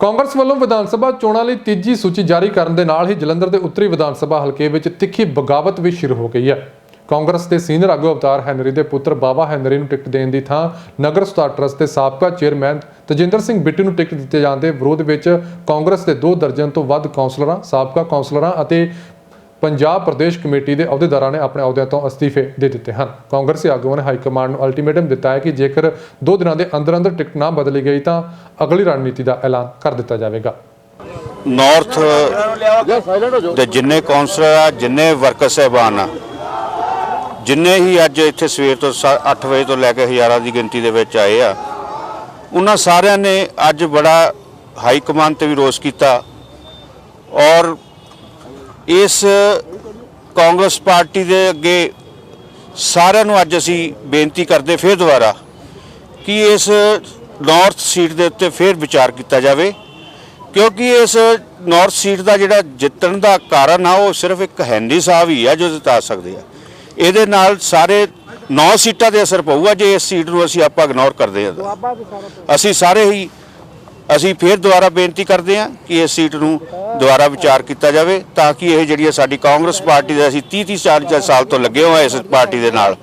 ਕਾਂਗਰਸ ਵੱਲੋਂ ਵਿਧਾਨ ਸਭਾ ਚੋਣਾਂ ਲਈ ਤੀਜੀ ਸੂਚੀ ਜਾਰੀ ਕਰਨ ਦੇ ਨਾਲ ਹੀ ਜਲੰਧਰ ਦੇ ਉੱਤਰੀ ਵਿਧਾਨ ਸਭਾ ਹਲਕੇ ਵਿੱਚ ਤਿੱਖੀ ਬਗਾਵਤ ਵੀ ਸ਼ੁਰੂ ਹੋ ਗਈ ਹੈ। ਕਾਂਗਰਸ ਦੇ ਸੀਨੀਅਰ ਆਗੂ ਅਵਤਾਰ ਹੈਨਰੀ ਦੇ ਪੁੱਤਰ ਬਾਬਾ ਹੈਨਰੀ ਨੂੰ ਟਿਕਟ ਦੇਣ ਦੀ ਥਾਂ ਨਗਰ ਸੁਧਾਰ ਟਰੱਸਟ ਦੇ ਸਾਬਕਾ ਚੇਅਰਮੈਨ ਤਜਿੰਦਰ ਸਿੰਘ ਬਿੱਟੂ ਨੂੰ ਟਿਕਟ ਦਿੱਤੇ ਜਾਣ ਦੇ ਵਿਰੋਧ ਵਿੱਚ ਕਾਂਗਰਸ ਦੇ ਦੋ ਦਰਜਨ ਤੋਂ ਵੱਧ ਕੌਂਸਲਰਾਂ, ਸਾਬਕਾ ਕੌਂਸਲਰਾਂ ਅਤੇ ਪੰਜਾਬ ਪ੍ਰਦੇਸ਼ ਕਮੇਟੀ ਦੇ ਅਹੁਦੇਦਾਰਾਂ ਨੇ ਆਪਣੇ ਅਹੁਦਿਆਂ ਤੋਂ ਅਸਤੀਫੇ ਦੇ ਦਿੱਤੇ ਹਨ। ਕਾਂਗਰਸੀ ਆਗੂਆਂ ਨੇ ਹਾਈ ਕਮਾਂਡ ਨੂੰ ਅਲਟੀਮੇਟਮ ਦਿੱਤਾ ਹੈ ਕਿ ਜੇਕਰ ਦੋ ਦਿਨਾਂ ਦੇ ਅੰਦਰ ਅੰਦਰ ਟਿਕਟ ਨਾ ਬਦਲੀ ਗਈ ਤਾਂ ਅਗਲੀ ਰਣਨੀਤੀ ਦਾ ਐਲਾਨ ਕਰ ਦਿੱਤਾ ਜਾਵੇਗਾ। ਨਾਰਥ ਦੇ ਜਿੰਨੇ ਕੌਂਸਲਰ ਆ ਜਿੰਨੇ ਵਰਕਰ ਸਹਿਬਾਨ ਆ ਜਿੰਨੇ ਹੀ ਅੱਜ ਇੱਥੇ ਸਵੇਰ ਤੋਂ 8 ਵਜੇ ਤੋਂ ਲੈ ਕੇ ਹਜ਼ਾਰਾਂ ਦੀ ਗਿਣਤੀ ਦੇ ਵਿੱਚ ਆਏ ਆ ਉਹਨਾਂ ਸਾਰਿਆਂ ਨੇ ਅੱਜ ਬੜਾ ਹਾਈ ਕਮਾਂਡ ਤੇ ਵੀ ਰੋਸ ਕੀਤਾ ਔਰ ਇਸ ਕਾਂਗਰਸ ਪਾਰਟੀ ਦੇ ਅੱਗੇ ਸਾਰਿਆਂ ਨੂੰ ਅੱਜ ਅਸੀਂ ਬੇਨਤੀ ਕਰਦੇ ਫਿਰ ਦੁਬਾਰਾ ਕਿ ਇਸ ਨਾਰਥ ਸੀਟ ਦੇ ਉੱਤੇ ਫਿਰ ਵਿਚਾਰ ਕੀਤਾ ਜਾਵੇ ਕਿਉਂਕਿ ਇਸ ਨਾਰਥ ਸੀਟ ਦਾ ਜਿਹੜਾ ਜਿੱਤਣ ਦਾ ਕਾਰਨ ਆ ਉਹ ਸਿਰਫ ਇੱਕ ਹੈਂਡੀ ਸਾਹਿਬ ਹੀ ਆ ਜੋ ਜਿਤਾ ਸਕਦੇ ਆ ਇਹਦੇ ਨਾਲ ਸਾਰੇ 9 ਸੀਟਾਂ ਦੇ ਅਸਰ ਪਊਗਾ ਜੇ ਇਸ ਸੀਟ ਨੂੰ ਅਸੀਂ ਆਪਾਂ ਇਗਨੋਰ ਕਰਦੇ ਤਾਂ। ਅਸੀਂ ਸਾਰੇ ਹੀ ਅਸੀਂ ਫੇਰ ਦੁਬਾਰਾ ਬੇਨਤੀ ਕਰਦੇ ਹਾਂ ਕਿ ਇਸ ਸੀਟ ਨੂੰ ਦੁਬਾਰਾ ਵਿਚਾਰ ਕੀਤਾ ਜਾਵੇ ਤਾਂ ਕਿ ਇਹ ਜਿਹੜੀ ਹੈ ਸਾਡੀ ਕਾਂਗਰਸ ਪਾਰਟੀ ਦੇ ਅਸੀਂ 30 30 40 ਸਾਲ ਤੋਂ ਲੱਗੇ ਹੋਏ ਇਸ ਪਾਰਟੀ ਦੇ ਨਾਲ।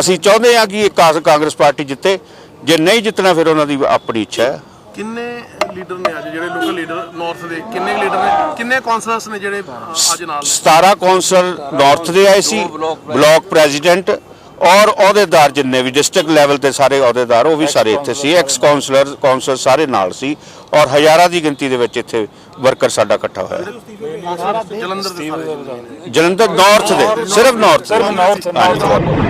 ਅਸੀਂ ਚਾਹੁੰਦੇ ਹਾਂ ਕਿ ਇਹ ਕਾਂਗ- ਕਾਂਗਰਸ ਪਾਰਟੀ ਜਿੱਤੇ। ਜੇ ਨਹੀਂ ਜਿੱਤਣਾ ਫਿਰ ਉਹਨਾਂ ਦੀ ਆਪਣੀ ਇੱਛਾ ਹੈ। ਕਿੰਨੇ ਲੀਡਰ ਨੇ ਅੱਜ ਜਿਹੜੇ ਲੋਕਲ ਲੀਡਰ ਨਾਰਥ ਦੇ? ਕਿੰਨੇ ਲੀਡਰ ਨੇ? ਕਿੰਨੇ ਕਾਉਂਸਲਰਸ ਨੇ ਜਿਹੜੇ ਅੱਜ ਨਾਲ ਨੇ 17 ਕੌਂਸਲ ਨਾਰਥ ਦੇ ਆਏ ਸੀ ਬਲਾਕ ਪ੍ਰੈਜ਼ੀਡੈਂਟ ਔਰ ਅਹੁਦੇਦਾਰ ਜਿੰਨੇ ਵੀ ਡਿਸਟ੍ਰਿਕਟ ਲੈਵਲ ਤੇ ਸਾਰੇ ਅਹੁਦੇਦਾਰ ਉਹ ਵੀ ਸਾਰੇ ਇੱਥੇ ਸੀ ਐਕਸ ਕਾਉਂਸਲਰ ਕੌਂਸਲ ਸਾਰੇ ਨਾਲ ਸੀ ਔਰ ਹਜ਼ਾਰਾਂ ਦੀ ਗਿਣਤੀ ਦੇ ਵਿੱਚ ਇੱਥੇ ਵਰਕਰ ਸਾਡਾ ਇਕੱਠਾ ਹੋਇਆ। ਜਲੰਧਰ ਦੇ ਸਾਰੇ। ਜਲੰਧਰ ਨਾਰਥ ਦੇ ਸਿਰਫ ਨਾਰਥ ਦੇ।